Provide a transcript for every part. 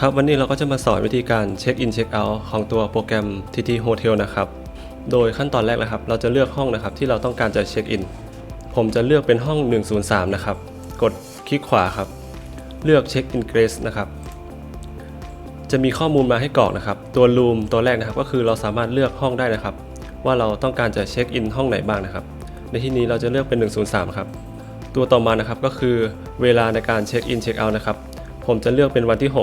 ครับวันนี้เราก็จะมาสอนวิธีการเช็คอินเช็คเอาท์ของตัวโปรแกรม TT Hotel นะครับ โดยขั้นตอนแรกนะครับ เราจะเลือกห้องนะครับที่เราต้องการจะเช็คอิน ผมจะเลือกเป็นห้อง 103 นะครับ กดคลิกขวาครับ เลือกเช็คอินเกรสนะครับ จะมีข้อมูลมาให้กรอกนะครับ ตัวรูมตัวแรกนะครับ ก็คือเราสามารถเลือกห้องได้นะครับ ว่าเราต้องการจะเช็คอินห้องไหนบ้างนะครับ ในที่นี้เราจะเลือกเป็น 103 ครับ ตัวต่อมานะครับก็คือเวลาในการเช็คอินเช็คเอาท์นะครับ ผมจะเลือกเป็นวันที่ 6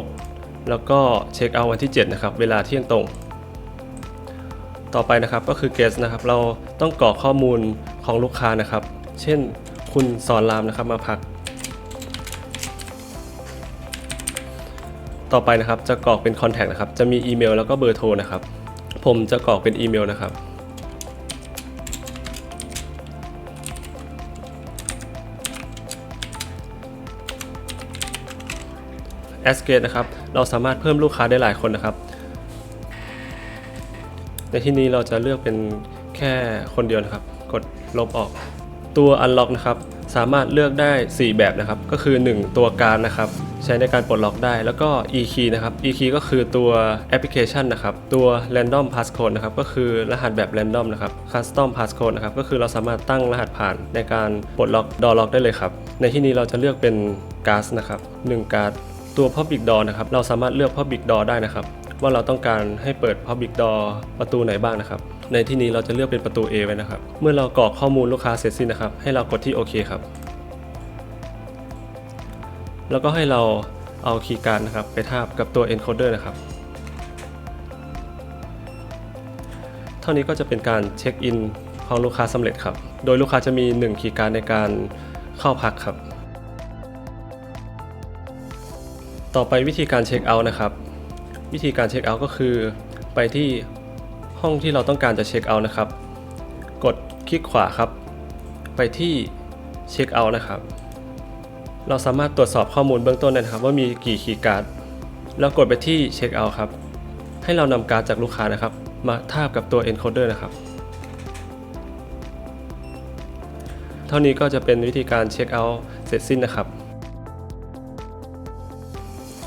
แล้วก็เช็คเอาท์วันที่ 7 นะครับ เวลาเที่ยงตรง ต่อไปนะครับก็คือ guest นะครับ เราต้องกรอกข้อมูลของลูกค้านะครับ เช่นคุณสอนรามนะครับมาพัก ต่อไปนะครับจะกรอกเป็น contact นะครับ จะมีอีเมลแล้วก็เบอร์โทรนะครับ ผมจะกรอกเป็นอีเมลนะครับ แอสเกตนะครับ เราสามารถเพิ่มลูกค้าได้หลายคนนะครับ ในที่นี้เราจะเลือกเป็นแค่คนเดียวนะครับ กดลบออก ตัว Unlock นะครับ สามารถเลือกได้ 4 แบบนะครับ ก็คือ 1 ตัวการนะครับ ใช้ในการปลดล็อกได้ แล้วก็ e key นะครับ e key ก็คือตัวแอปพลิเคชันนะครับ ตัว random passcode นะครับ ก็คือรหัสแบบ random นะครับ custom passcode นะครับ ก็คือเราสามารถตั้งรหัสผ่านในการปลดล็อก door lock ได้เลยครับ ในที่นี้เราจะเลือกเป็น gas นะครับ1 gas ตัว Public Door นะครับ เราสามารถเลือก Public Door ได้นะครับ ว่าเราต้องการให้เปิด Public Door ประตูไหนบ้างนะครับ ในที่นี้เราจะเลือกเป็นประตู A ไว้นะครับ เมื่อเรากรอกข้อมูลลูกค้าเสร็จสิ้นนะครับ ให้เรากดที่โอเคครับ แล้วก็ให้เราเอาคีย์การ์ดนะครับ ไปทาบกับตัว encoder นะครับ เท่านี้ก็จะเป็นการเช็คอินของลูกค้าสำเร็จครับ โดยลูกค้าจะมี 1 คีย์การ์ดในการเข้าพักครับ ต่อไปวิธีการเช็คเอาท์นะครับ วิธีการเช็คเอาท์ก็คือ ไปที่ห้องที่เราต้องการจะเช็คเอาท์นะครับ กดคลิกขวาครับ ไปที่เช็คเอาท์นะครับ เราสามารถตรวจสอบข้อมูลเบื้องต้นได้นะครับ ว่ามีกี่คีย์การ์ดแล้วกดไปที่เช็คเอาท์ครับ ให้เรานำการ์ดจากลูกค้านะครับ มาทาบกับตัว encoder นะครับ เท่านี้ก็จะเป็นวิธีการเช็คเอาท์เสร็จสิ้นนะครับ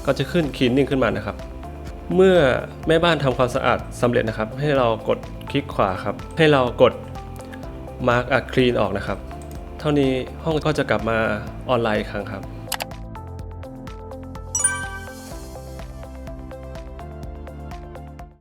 ก็จะขึ้นคีนนิ่งขึ้นมานะครับ เมื่อแม่บ้านทำความสะอาดสำเร็จนะครับ ให้เรากดคลิกขวาครับ ให้เรากด Mark a Clean ออกนะครับ เท่านี้ห้องก็จะกลับมาออนไลน์อีกครั้งครับ